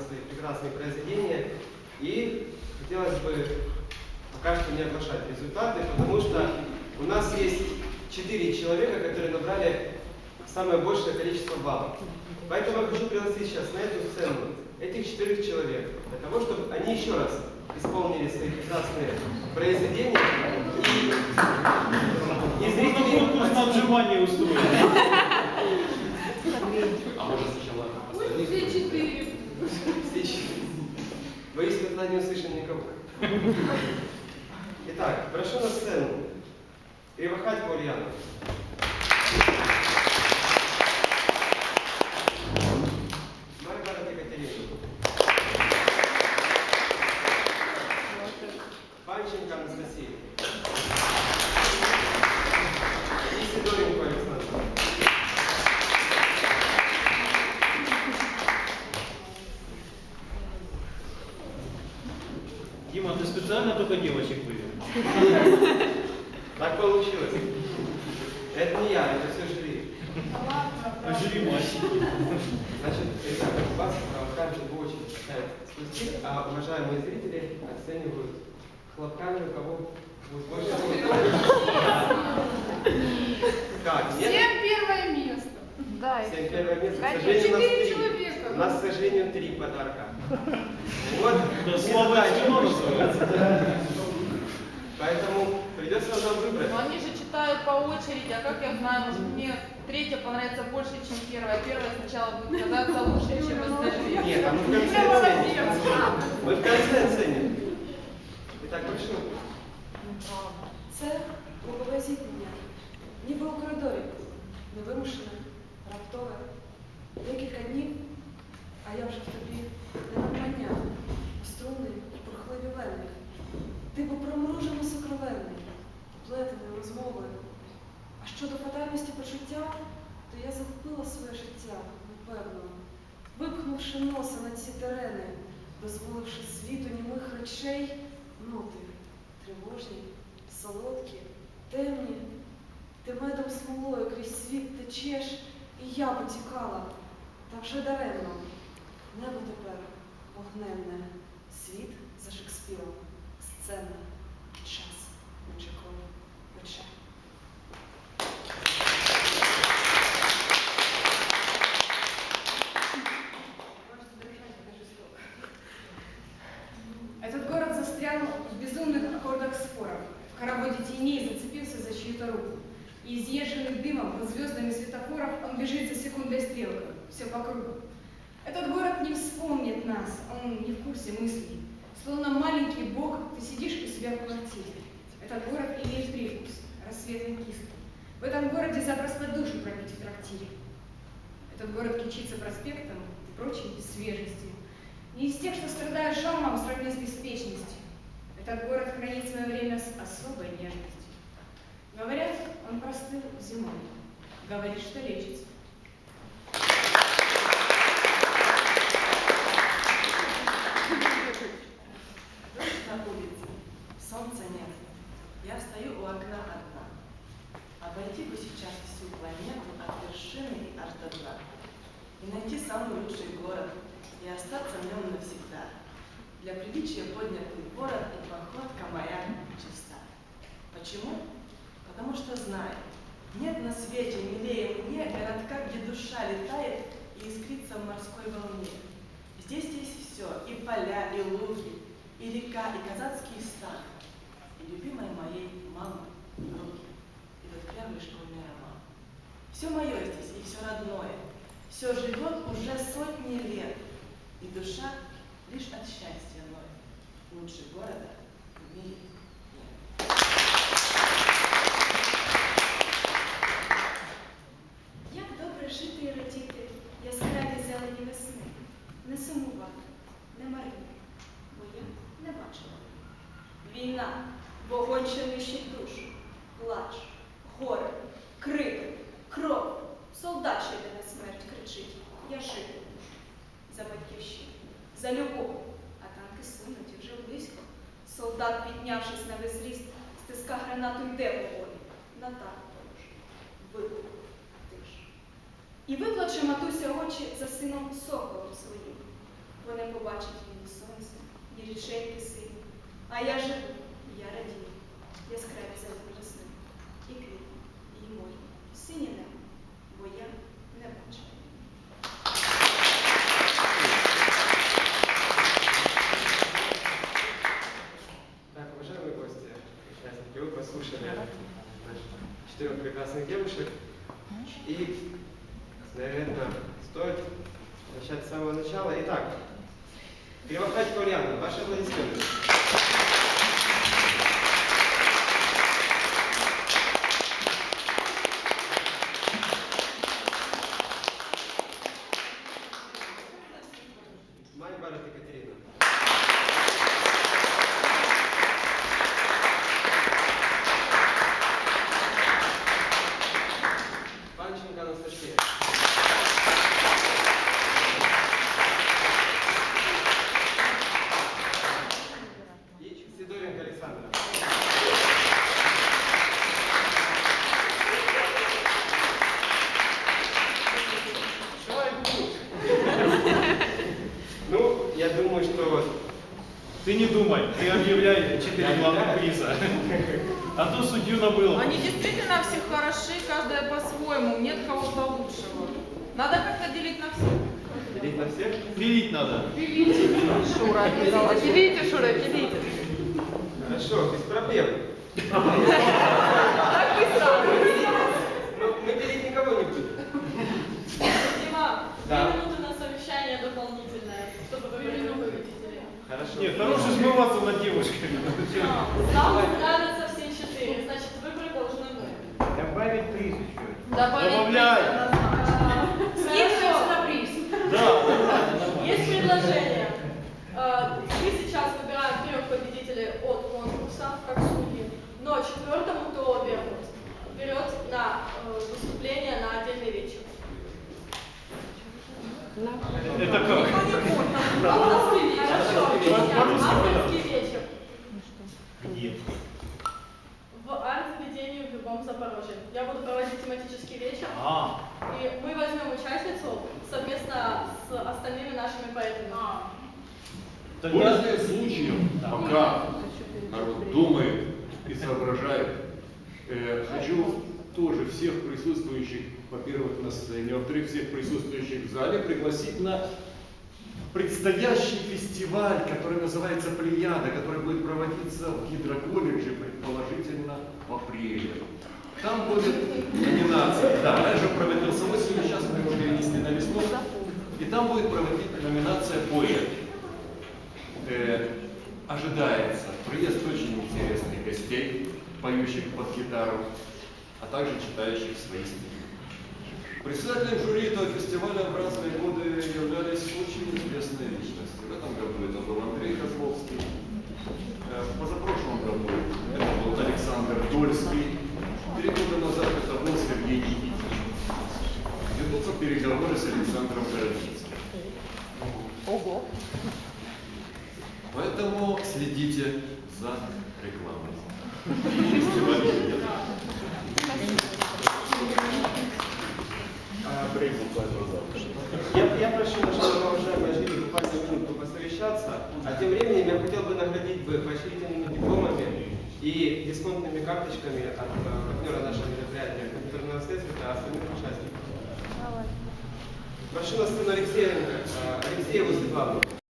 свои прекрасные произведения. И хотелось бы пока что не оглашать результаты, потому что у нас есть четыре человека, которые набрали самое большее количество баллов. Поэтому я хочу пригласить сейчас на эту сцену этих четырех человек, для того, чтобы они еще раз исполнили свои прекрасные произведения. И, и зрители... На отжимание устроили. А может сначала Пусть все четыре. Боюсь, когда не услышим никого. Итак, прошу на сцену. Кривохатько Ульяна. Так. Это не я, это все жюри. А жюри мальчики. Значит, ребята, вас каждый в очередь читает а уважаемые зрители оценивают хлопками, у кого будет больше? Нет? Всем первое место. Да, Всем первое место. К сожалению, у нас Четыре три. человека. У нас, к сожалению, три подарка. Вот. Называется. Поэтому придется нам выбрать. Но они же читают по очереди, а как я знаю, может мне третья понравится больше, чем первая. Первая сначала будет казаться лучше, чем остальные. Нет, а мы в конце Я оценим. молодец. Мы в конце оценим. Итак, прошу. Це лобове зіткнення, ніби у коридорі, невимушене, раптове. Декілька днів, а я вже в тобі не навмання, струнний, бурхливі вени. Типу промружено сокровенний, Плетеною розмовою. А щодо фатальності почуття, то я захопила своє життя, напевно, випхнувши носа на ці терени, дозволивши світу німих речей ноти, тривожні, солодкі, темні. Ти медом смолою крізь світ течеш, і я потікала, та вже даремно. Небо тепер вогненне, хороводе теней зацепился за чью-то руку. И изъезженный дымом под звездами светофоров он бежит за секундой стрелкой. Все по кругу. Этот город не вспомнит нас, он не в курсе мыслей. Словно маленький бог, ты сидишь у себя в квартире. Этот город имеет привкус, рассветный кислый. В этом городе запросто душу пропить в трактире. Этот город кичится проспектом и прочей свежестью. Не из тех, что страдают шармом в сравнении с беспечностью. Этот город хранит свое время с особой нежностью. Говорят, он простыл зимой. Говорит, что лечится. Дождь на улице, солнца нет. Я стою у окна одна. Обойти бы сейчас всю планету от вершины аж до дна. И найти самый лучший город, и остаться в нем навсегда. Для приличия поднятый город и походка моя чиста. Почему? Потому что знаю, нет на свете милее мне городка, где душа летает и искрится в морской волне. Здесь есть все, и поля, и луги, и река, и казацкий стан, и любимой моей мамы руки, и вот первый школьный роман. Все мое здесь, и все родное, все живет уже сотни лет, и душа лишь от счастья. Лучше города в мире нет. Як добре жити і радіти яскраві зелені весни, не сумувати, не марити, бо я не бачила. Війна, вогонь, що нищить душу, плач, горе, крики, кров, солдат, що йде на смерть, кричить, я жити мушу. За батьківщину, за любов, а танки сунуть і вже близько. Солдат, піднявшись на весь зріст, стиска гранату йде волі, на танк порож. Вибух, тиш. І виплаче матуся очі за сином соколом своїм, бо не побачить він сонце, і річеньки сині. А я живу, я радію, яскраві зелені весни, і квіти, і море, синє небо, бо я не бачила. Послушали четырех прекрасных девушек. И, наверное, стоит начать с самого начала. Итак, Кривохатько Ульяна, ваши аплодисменты. Панченко Анастасия. И Сидоренко Александра. Ну, я думаю, что Ты не думай, ты объявляй четыре главных приза. А то судью набыл. Они действительно все хороши, каждая по-своему, нет кого-то лучшего. Надо как-то делить на всех. делить на всех. Пилить надо. Шура, делите, Шура, делите. Хорошо, без проблем. Так и сразу. Ну, мы делить никого не будем. Дима, Да. две минуты на совещание дополнительное, чтобы новых родителей. Хорошо. Нет, хорошо смываться над девушками. Нам нравятся все четыре, значит, выборы должны быть. Добавить приз еще. Добавить Добавляй. Скидывается на приз. Да, нормально, нормально. Есть предложение. Э, Мы сейчас выбираем трех победителей от конкурса, как судьи, но четвертому, кто вернут, вперед на э, выступление на отдельный вечер. Это как? Авторский вечер. Авторский вечер. Где? В Запорожье. Я буду проводить тематический вечер. А, И мы возьмем участницу совместно с остальными нашими поэтами. тогда... Пользуясь случаем, пока народ думает и соображает, э, хочу тоже всех присутствующих, во-первых, на сцене, во-вторых, всех присутствующих в зале пригласить на предстоящий фестиваль, который называется «Плеяда», который будет проводиться в гидроколледже, предположительно, апреле. Там будет номинация, да, раньше проводился осенью, сейчас мы его перенесли на весну, и там будет проводить номинация поэт. Э, ожидается приезд очень интересных гостей, поющих под гитару, а также читающих свои стихи. Председателем жюри этого фестиваля в разные годы являлись очень известные личности. В этом году это был Андрей Козловский, э, в позапрошлом году Александр Дольский, три года назад это был Сергей Никитич. Ведутся переговоры с Александром Городницким. Ого. Поэтому следите за рекламой. Я, я прошу нашего уважаемого жюри буквально минутку посовещаться, а тем временем я хотел бы наградить бы поощрительными дипломами и дисконтными карточками от э, партнера нашего мероприятия, компьютерного следствия, остальных участников. Прошу на сцену Алексеенко, э, Алексееву Светлану.